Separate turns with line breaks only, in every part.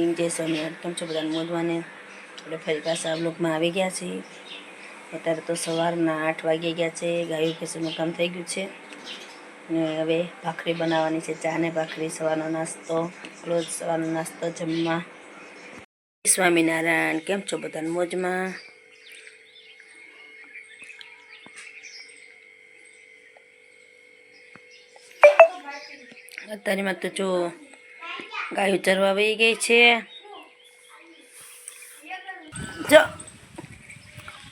જય સ્વામિનારાયણ કેમ છો બધાને મોજવાને આપણે ફરી પાછા બ્લોકમાં આવી ગયા છીએ. અત્યારે તો સવારના આઠ વાગ્યા ગયા છે, ગાયું ભેંસનું કામ થઈ ગયું છે. અને હવે ભાખરી બનાવવાની છે, ચા ને ભાખરી, સવારનો નાસ્તો, રોજ સવારનો નાસ્તો, જમવા. સ્વામિનારાયણ, કેમ છો બધાને મોજમાં? અત્યારેમાં તો જો ગાયો ચરવા વહી ગઈ છે. જો,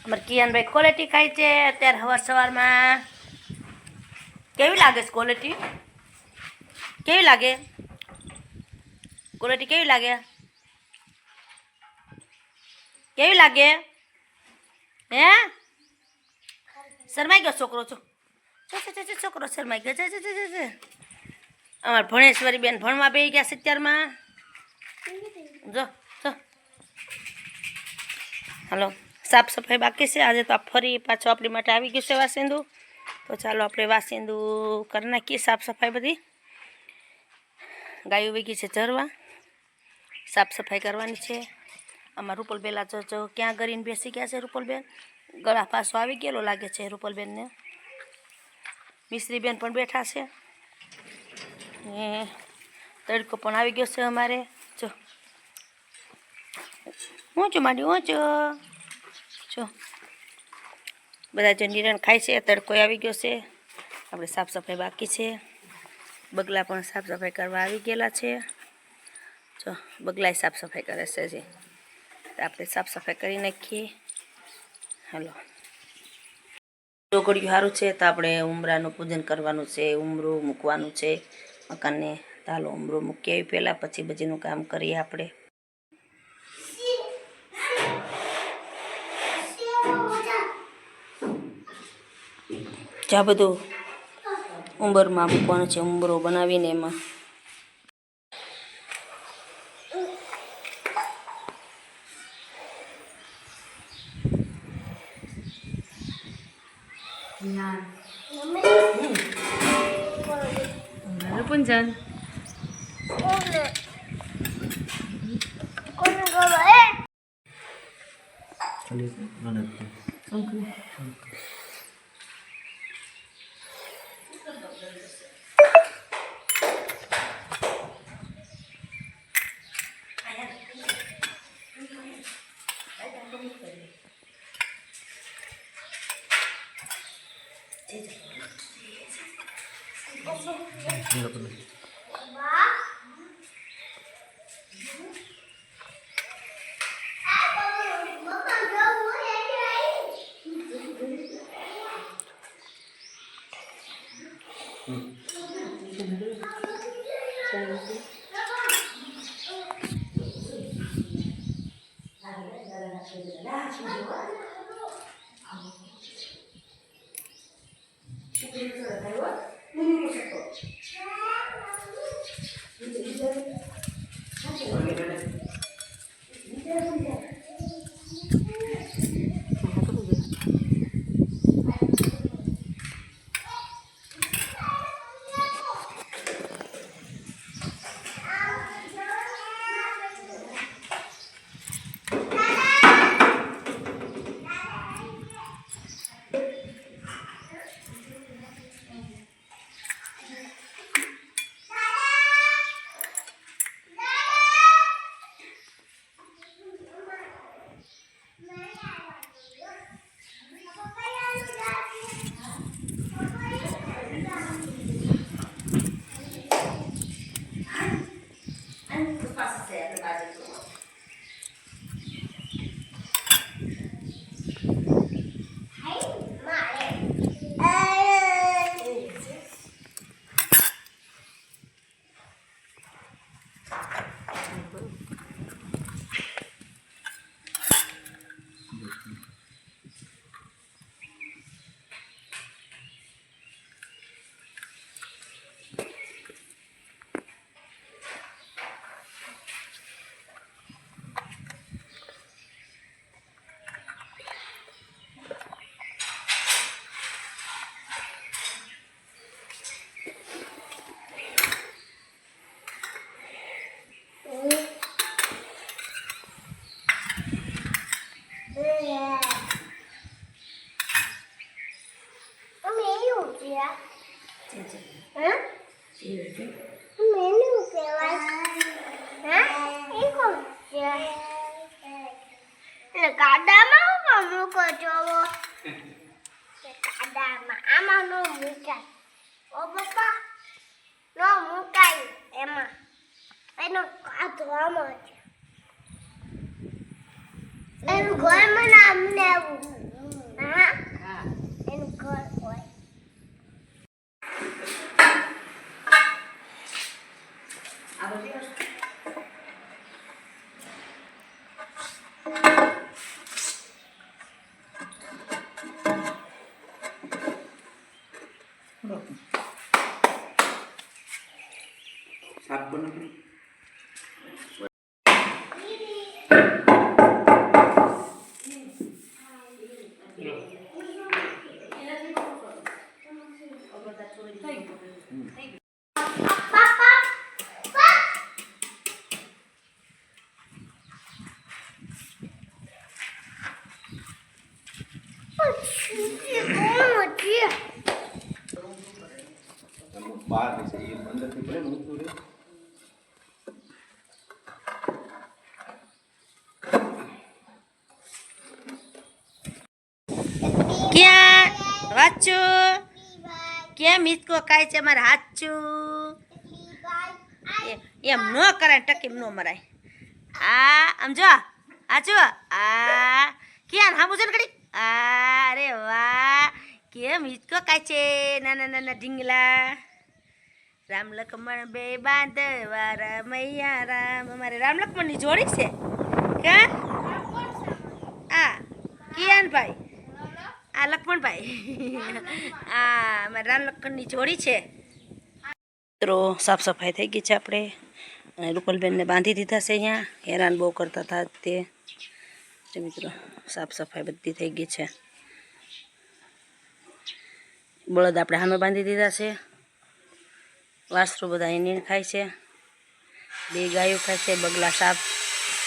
અમારે કિયાનભાઈ ક્વોલિટી ખાય છે. અત્યારે સવાર સવારમાં કેવી લાગે છે ક્વોલિટી કેવી લાગે? ક્વોલિટી કેવી લાગે? કેવી લાગે? હે? શરમાઈ ગયો છોકરો? છો છોકરો શરમાઈ ગયો. છે. અમારા ભણેશ્વરી બેન ભણવા બે ગયા સત્યારમાં જો જો. હાલો સાફ સફાઈ બાકી છે. આજે તો આ ફરી પાછો આપણી માટે આવી ગયું છે વાસિંદુ તો ચાલો આપણે વાસિંદુ કરી નાખીએ સાફ સફાઈ બધી. ગાયો વેગી છે ચરવા સાફ સફાઈ કરવાની છે. આમાં રૂપલબેલા જો જો ક્યાં કરીને બેસી ગયા છે રૂપલબેન? ગળા પાછો આવી ગયેલો લાગે છે રૂપલબેનને. મિશ્રીબેન પણ બેઠા છે. ને તડકો પણ આવી ગયો છે અમારે. જો. ઊંચું માંડી ઊંચો જો. બધા જો નિરણ ખાય છે, તડકો આવી ગયો છે. આપણે સાફ સફાઈ બાકી છે. બગલા પણ સાફ સફાઈ કરવા આવી ગયેલા છે. જો, બગલાય સાફ સફાઈ કરે છે જે આપણે સાફ સફાઈ કરી નાખીએ. હલો. ચોકડીયું સારું છે, તો આપણે ઉમરાનું પૂજન કરવાનું છે, ઉમરું મૂકવાનું છે. મકાનને તાલો ઉમરો મૂકી આવી પહેલાં, પછી બજીનું કામ કરીએ આપણે. જા બધું. ઉંબરમાં મૂકવાનું છે, ઉંબરો બનાવીને એમાં. তাহলে
মানে Sen હે મેનું કહેવાય હે એ આમાં નો મૂકાય ઓ નો મૂકાય એમાં એનો કાદો આમાં છે એનું
ઘરમાં નામ
લેવું વાંચું કેમ મિસકો કાય છે મારે હાચું એમ ન કરાય ટકીમ ન મરાય. આ આમ જો આ જો આ ક્યાં હામું છે ને ઘડી? આ અરે વાહ કેમ હિચકો કાય છે? નાના નાના ઢીંગલા. રામ લક્ષ્મણ બે બાંધવા રામૈયા રામ. અમારે રામ લક્ષ્મણની જોડી છે. કા? આ કિયાનભાઈ આ લક્ષ્મણભાઈ આ મારા રામ લક્ષ્મણની જોડી છે. મિત્રો, સાફ સફાઈ થઈ ગઈ છે આપણે. અને રૂપલબેનને બાંધી દીધા છે અહીંયા. હેરાન બહુ કરતા હતા તે. મિત્રો, સાફ સફાઈ બધી થઈ ગઈ છે. બળદ આપણે સામે બાંધી દીધા છે. વાસરું બધા એની ખાય છે. બે ગાયો ખાય છે. બગલા સાફ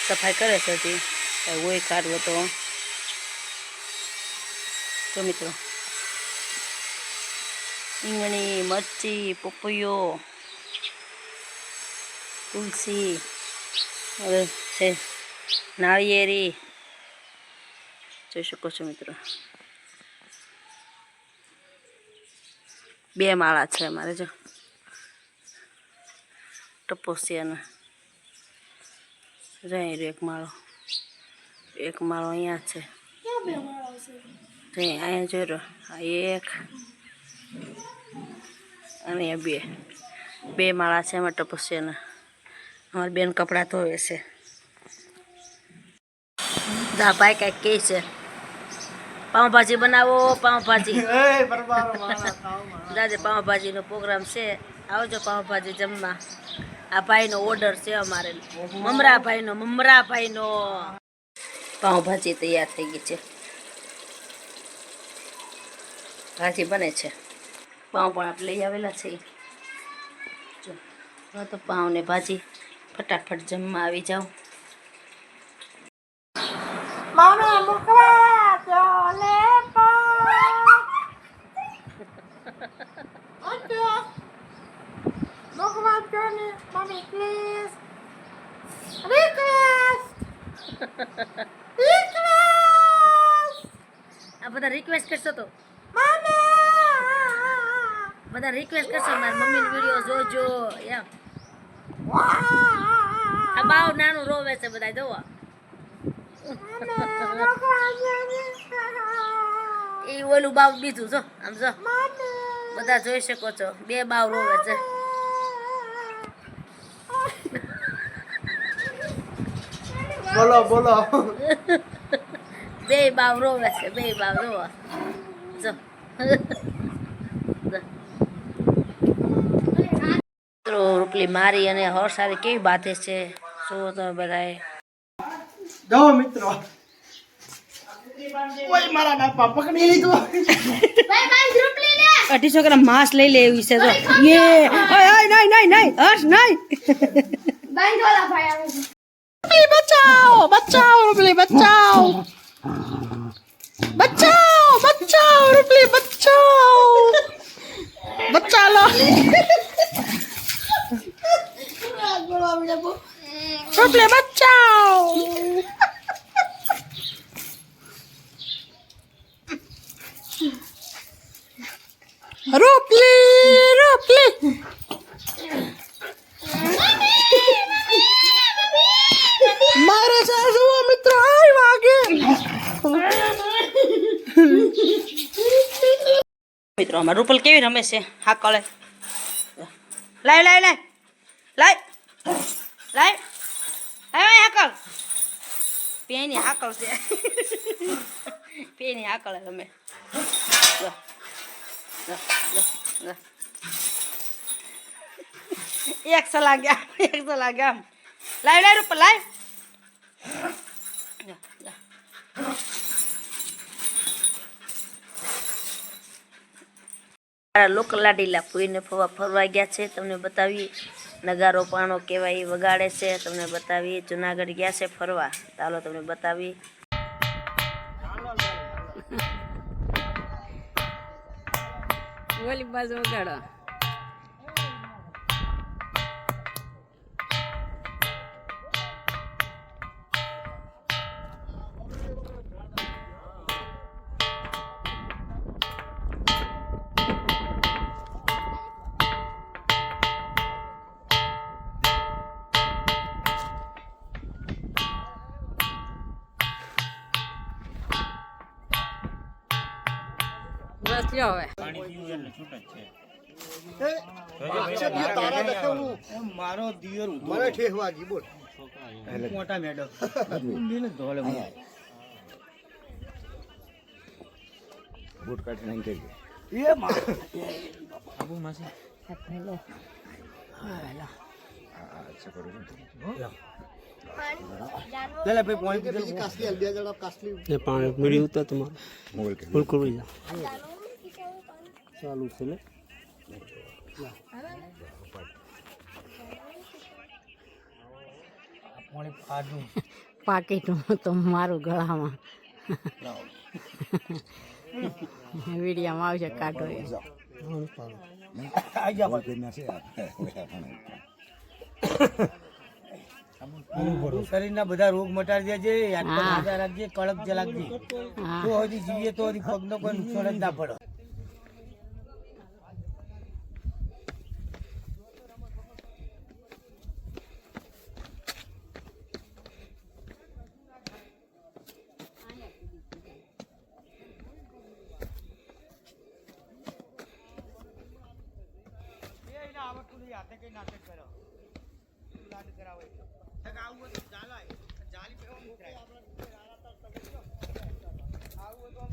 સફાઈ કરે છે કાંઈ હોય કાઢવો તો. તો મિત્રો રીંગણી મરચી, પપૈયો, તુલસી, હવે છે નાળિયેરી. જોઈ શકો છો મિત્રો. બે માળા છે અમારે જો. ટપોસિયાના. રહી એક માળો. એક માળો અહીંયા છે? અહીંયા જોઈ રહ્યો આ એક અને બે. બે માળા છે એમાં ટપસ્યાના અમારી બેન કપડાં ધોવે છે. દા ભાઈ કાંઈક કહે છે. પાઉંભાજી બનાવો પાઉંભાજી. દાદે પાઉંભાજીનો પ્રોગ્રામ છે. આવજો પાઉંભાજી જમવા. આ ભાઈનો ઓર્ડર છે અમારે. મમરા ભાઈનો મમરા ભાઈનો પાઉંભાજી તૈયાર થઈ ગઈ છે. ભાજી બને છે. પાઉં પણ આપણે લઈ આવેલા છે. જો તો પાઉં ને ભાજી ફટાફટ જમવા આવી જાઓ
મને મૂકવા ચોલે મૂકવા chole mummy please request request
આ બધા રિક્વેસ્ટ કરશો તો
મમ્મી
બધા રિક્વેસ્ટ કરશો મારી મમ્મીનો વીડિયો જોજો એમ. આ બાવ નાનું રોવે છે બધા જોવા. એ ઓલું બાવ બીજું જો આમ જો. બધા જોઈ શકો છો બે બાવ રોવે છે.
બોલો બોલો.
બે બાવ રોવે છે બે બાવ રોવા જો મિત્રો રોટલી મારી અને હર સારી કેવી બાંધે છે? શું તમે બધાએ.
જો મિત્રો. ઓય મારા બાપા પકડી લીધું.
ભાઈ ભાઈ રૂપલી લે.
અઢીસો ગ્રામ માંસ લઈ લે એવી છે તો યે. ઓય ઓય નહીં નહીં નહીં હર્ષ નહીં.
બચાઓ બચાઓ રૂપલી બચાઓ બચાઓ બચાઓ રૂપલી બચાઓ બચા લો રૂપલી બચાઓ રોપલી રોપલી. મારા સાસુ મિત્રો આઈ વાગે.
મિત્રો અમાર રૂપલ કેવી રમે છે? હા કળે લાય લાય લાય. લાય. લાય હવે હાકલ પેની હાકલ છે પેની હાકલ રમે લો, લો, લો, લો. એક સલા ગયા એક સલા ગયા રૂપલ લાય લો, લો. મારા લોક લાડીલા ફૂઈને ફવા ફરવા ગયા છે. તમને બતાવીએ. નગારો પાણો કેવાય વગાડે છે. તમને બતાવીએ. જુનાગઢ ગયા છે ફરવા. ચાલો તમને બતાવીએ.
ઓલી બાજુ વગાડો બસ લ્યો હવે.
મને ઠેહવાજી બોલ મોટા મેડમ
બૂટ કાઢી નાખી
પેલા ભાઈ પાણી પીધેલું કાસલી બે જણા કાસલી
પાણી મીડી ઉતર તમારે બિલકુલ જા ચાલુ છે લે
પાણી
તો મારું ગળામાં. વિડીયામાં આવશે કાઢો
શરીરના બધા રોગ મટાડી દેજે કડક જલાકજે તો હજી જીવીએ તો હજી પગનો કોઈ નુકસાન જ ના પડે.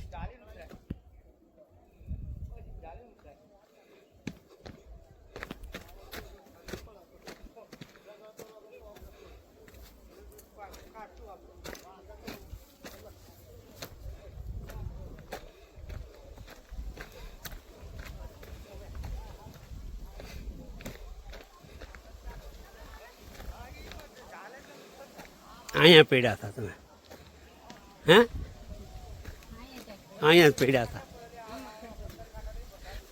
જાલી અહીંયા પીડ્યા હતા તમે. હે? અહીંયા જ પીડ્યા હતા.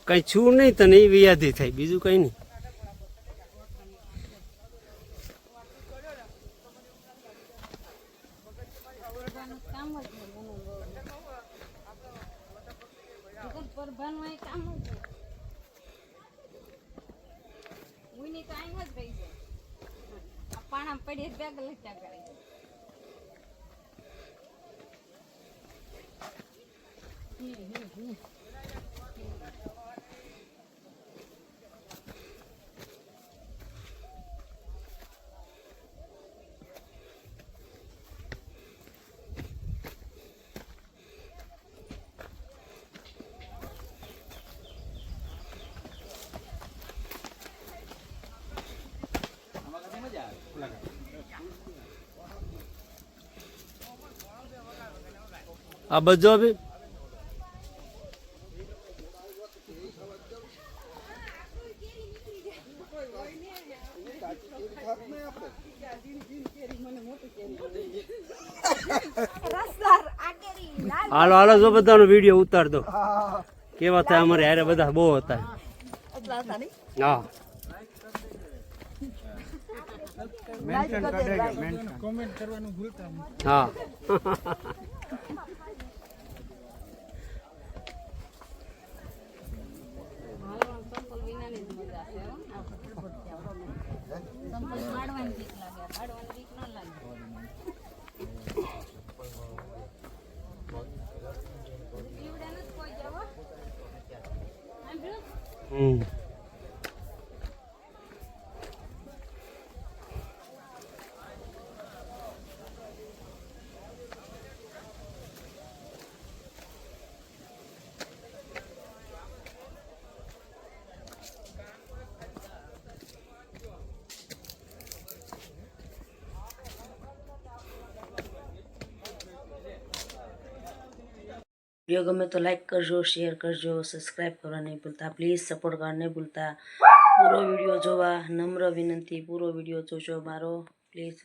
કંઈ છું નહીં તને એ વ્યાધિ થઈ. બીજું કંઈ નહીં.
પાણા પડી બેગ લચ્યા કરે
આ બધો બી? હાલો હાલો જો બધાનો વીડિયો ઉતાર દો. કેવા થાય અમારે હારે બધા બહુ હતા. હા.
હા.
વીડિયો ગમે તો લાઈક કરજો શેર કરજો સબસ્ક્રાઈબ કરવા નહીં ભૂલતા પ્લીઝ સપોર્ટ કરવા નહીં ભૂલતા પૂરો વીડિયો જોવા નમ્ર વિનંતી પૂરો વીડિયો જોજો મારો પ્લીઝ